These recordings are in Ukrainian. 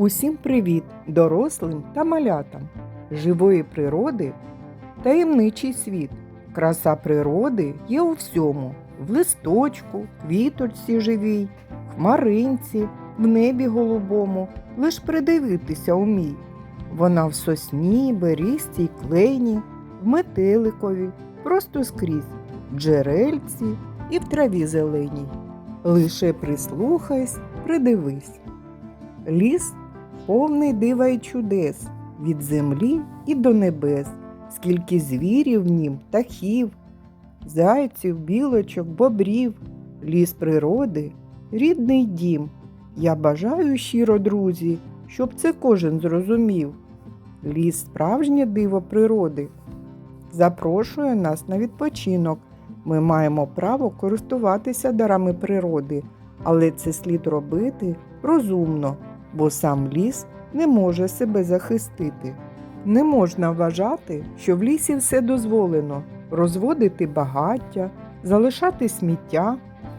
Усім привіт дорослим та малятам, живої природи, таємничий світ. Краса природи є у всьому в листочку, квіточці живій, хмаринці, в небі голубому, лиш придивитися умій. Вона в сосні, берізці й клені, в метеликові, просто скрізь, в джерельці і в траві зеленій. Лише прислухайсь, придивись. Ліс повний дива й чудес, від землі і до небес, скільки звірів нім, птахів, зайців, білочок, бобрів, ліс природи, рідний дім. Я бажаю щиро, друзі, щоб це кожен зрозумів. Ліс справжнє диво природи. Запрошує нас на відпочинок. Ми маємо право користуватися дарами природи, але це слід робити розумно, бо сам ліс не може себе захистити. Не можна вважати, що в лісі все дозволено розводити багаття, залишати сміття,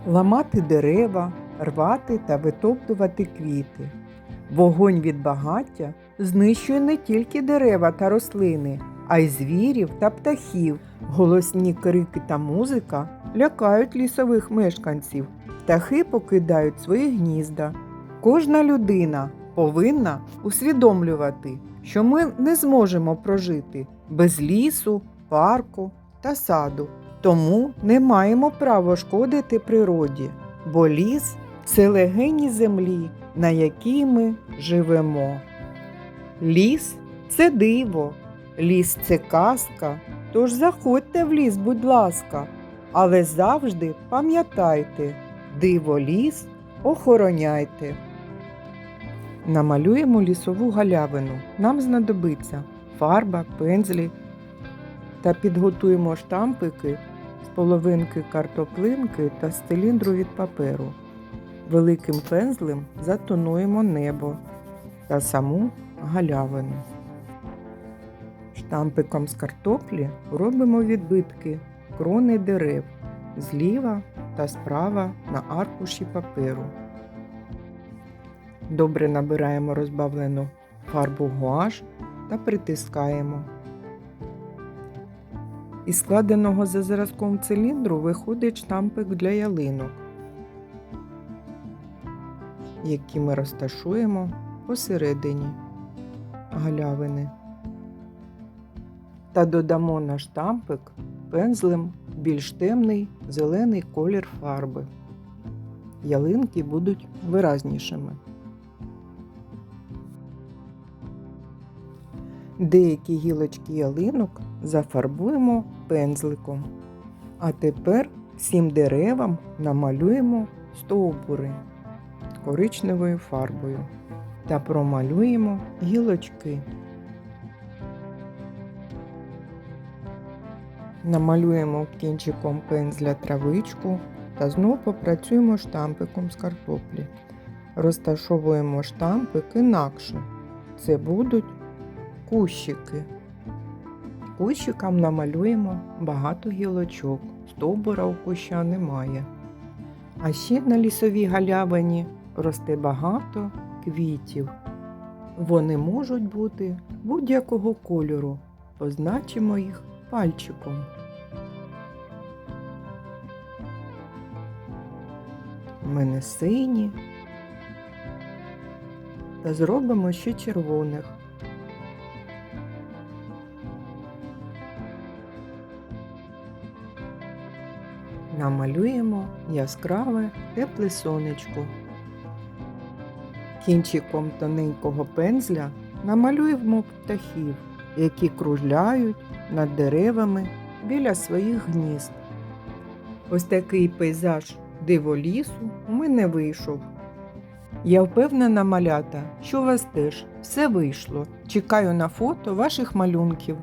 ламати дерева, рвати та витоптувати квіти. Вогонь від багаття знищує не тільки дерева та рослини, а й звірів та птахів. Голосні крики та музика лякають лісових мешканців. Птахи покидають свої гнізда. Кожна людина повинна усвідомлювати, що ми не зможемо прожити без лісу, парку та саду. Тому не маємо права шкодити природі, бо ліс це легені землі, на якій ми живемо. Ліс це диво, ліс це казка, тож заходьте в ліс, будь ласка, але завжди пам'ятайте, диво ліс охороняйте. Намалюємо лісову галявину. Нам знадобиться фарба, пензлі та підготуємо штампики з половинки картоплинки та з циліндру від паперу. Великим пензлем затонуємо небо та саму галявину. Штампиком з картоплі робимо відбитки крони дерев зліва та справа на аркуші паперу. Добре набираємо розбавлену фарбу гуаш та притискаємо. Із складеного за зразком циліндру виходить штампик для ялинок, які ми розташуємо посередині галявини. Та додамо на штампик пензлем більш темний зелений колір фарби. Ялинки будуть виразнішими. Деякі гілочки ялинок зафарбуємо пензликом. А тепер всім деревам намалюємо стовбури коричневою фарбою та промалюємо гілочки. Намалюємо кінчиком пензля травичку та знову попрацюємо штампиком з картоплі. Розташовуємо штампик інакше. Це будуть кущики. Кущикам намалюємо багато гілочок, стовбура у куща немає. А ще на лісовій галявині росте багато квітів. Вони можуть бути будь-якого кольору. Позначимо їх пальчиком. У мене сині. Та зробимо ще червоних. Намалюємо яскраве тепле сонечко. Кінчиком тоненького пензля намалюємо птахів, які кружляють над деревами біля своїх гнізд. Ось такий пейзаж диво лісу у мене вийшов. Я впевнена, малята, що у вас теж все вийшло. Чекаю на фото ваших малюнків.